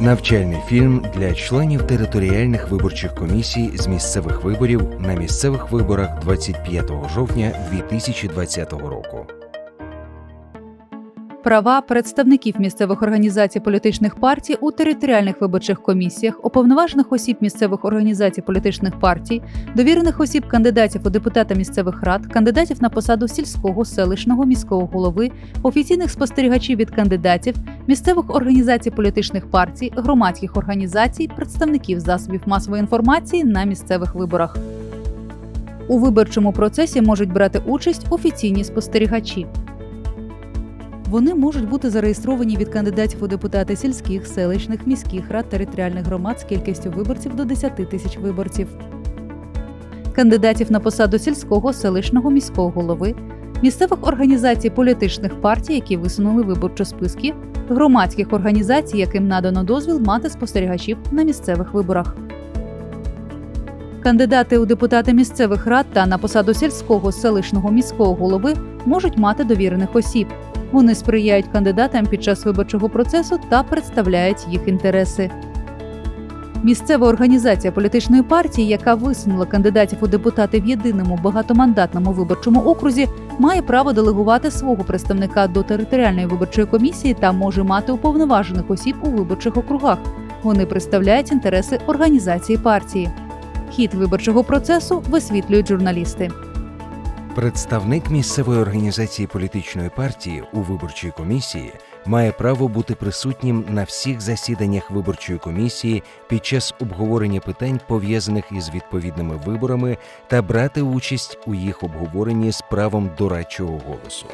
Навчальний фільм для членів територіальних виборчих комісій з місцевих виборів на місцевих виборах 25 жовтня 2020 року. Права представників місцевих організацій політичних партій у територіальних виборчих комісіях, уповноважених осіб місцевих організацій політичних партій, довірених осіб кандидатів у депутата місцевих рад, кандидатів на посаду сільського, селищного, міського голови, офіційних спостерігачів від кандидатів, місцевих організацій політичних партій, громадських організацій, представників засобів масової інформації на місцевих виборах. У виборчому процесі можуть брати участь офіційні спостерігачі. Вони можуть бути зареєстровані від кандидатів у депутати сільських, селищних, міських рад територіальних громад з кількістю виборців до 10 тисяч виборців, кандидатів на посаду сільського, селищного, міського голови, місцевих організацій політичних партій, які висунули виборчі списки, громадських організацій, яким надано дозвіл мати спостерігачів на місцевих виборах. Кандидати у депутати місцевих рад та на посаду сільського, селищного, міського голови можуть мати довірених осіб. Вони сприяють кандидатам під час виборчого процесу та представляють їх інтереси. Місцева організація політичної партії, яка висунула кандидатів у депутати в єдиному багатомандатному виборчому окрузі, має право делегувати свого представника до територіальної виборчої комісії та може мати уповноважених осіб у виборчих округах. Вони представляють інтереси організації партії. Хід виборчого процесу висвітлюють журналісти. Представник місцевої організації політичної партії у виборчій комісії має право бути присутнім на всіх засіданнях виборчої комісії під час обговорення питань, пов'язаних із відповідними виборами, та брати участь у їх обговоренні з правом дорадчого голосу.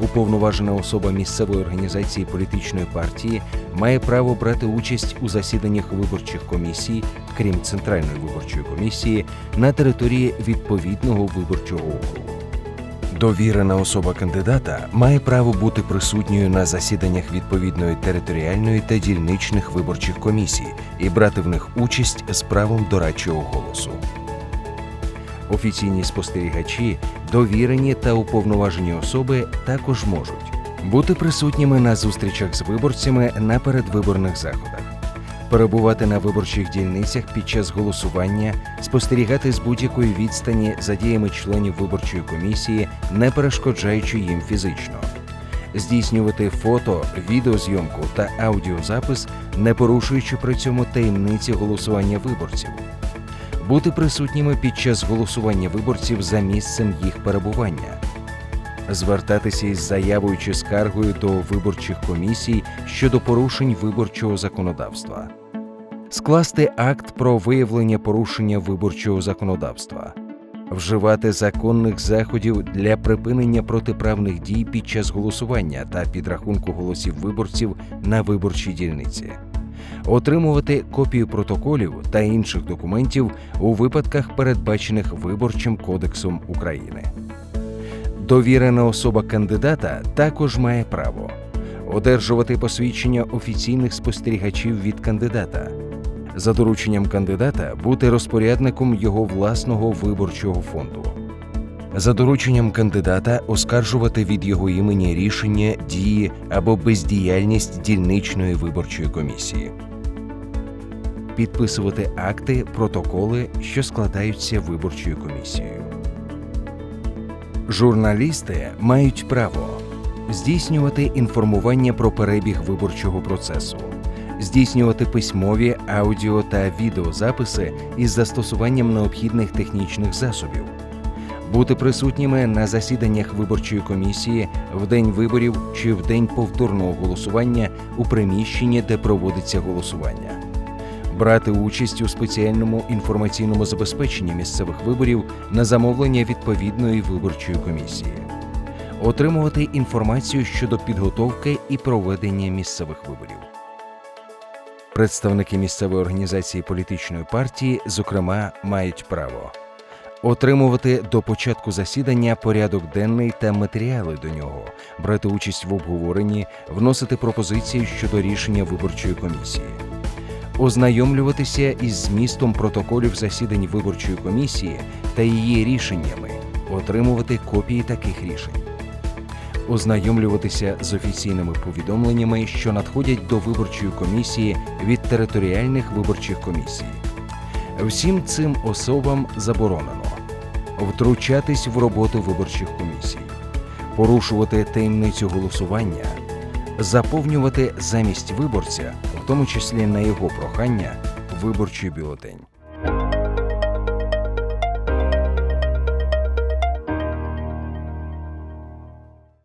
Уповноважена особа місцевої організації політичної партії має право брати участь у засіданнях виборчих комісій, крім центральної виборчої комісії, на території відповідного виборчого округу. Довірена особа кандидата має право бути присутньою на засіданнях відповідної територіальної та дільничних виборчих комісій і брати в них участь з правом дорадчого голосу. Офіційні спостерігачі, довірені та уповноважені особи також можуть бути присутніми на зустрічах з виборцями на передвиборних заходах, перебувати на виборчих дільницях під час голосування, спостерігати з будь-якої відстані за діями членів виборчої комісії, не перешкоджаючи їм фізично. Здійснювати фото, відеозйомку та аудіозапис, не порушуючи при цьому таємниці голосування виборців, бути присутніми під час голосування виборців за місцем їх перебування, звертатися із заявою чи скаргою до виборчих комісій щодо порушень виборчого законодавства, скласти акт про виявлення порушення виборчого законодавства, вживати законних заходів для припинення протиправних дій під час голосування та підрахунку голосів виборців на виборчій дільниці. Отримувати копію протоколів та інших документів у випадках, передбачених Виборчим кодексом України. Довірена особа кандидата також має право одержувати посвідчення офіційних спостерігачів від кандидата, за дорученням кандидата бути розпорядником його власного виборчого фонду. За дорученням кандидата оскаржувати від його імені рішення, дії або бездіяльність дільничної виборчої комісії, підписувати акти, протоколи, що складаються виборчою комісією. Журналісти мають право здійснювати інформування про перебіг виборчого процесу, здійснювати письмові, аудіо та відеозаписи із застосуванням необхідних технічних засобів бути присутніми на засіданнях виборчої комісії в день виборів чи в день повторного голосування у приміщенні, де проводиться голосування, брати участь у спеціальному інформаційному забезпеченні місцевих виборів на замовлення відповідної виборчої комісії, отримувати інформацію щодо підготовки і проведення місцевих виборів. Представники місцевої організації політичної партії, зокрема, мають право отримувати до початку засідання порядок денний та матеріали до нього, брати участь в обговоренні, вносити пропозиції щодо рішення виборчої комісії, ознайомлюватися із змістом протоколів засідань виборчої комісії та її рішеннями, отримувати копії таких рішень. ознайомлюватися з офіційними повідомленнями, що надходять до виборчої комісії від територіальних виборчих комісій. Всім цим особам заборонено втручатись в роботу виборчих комісій, порушувати таємницю голосування, заповнювати замість виборця, тому числі на його прохання, виборчий бюлетень.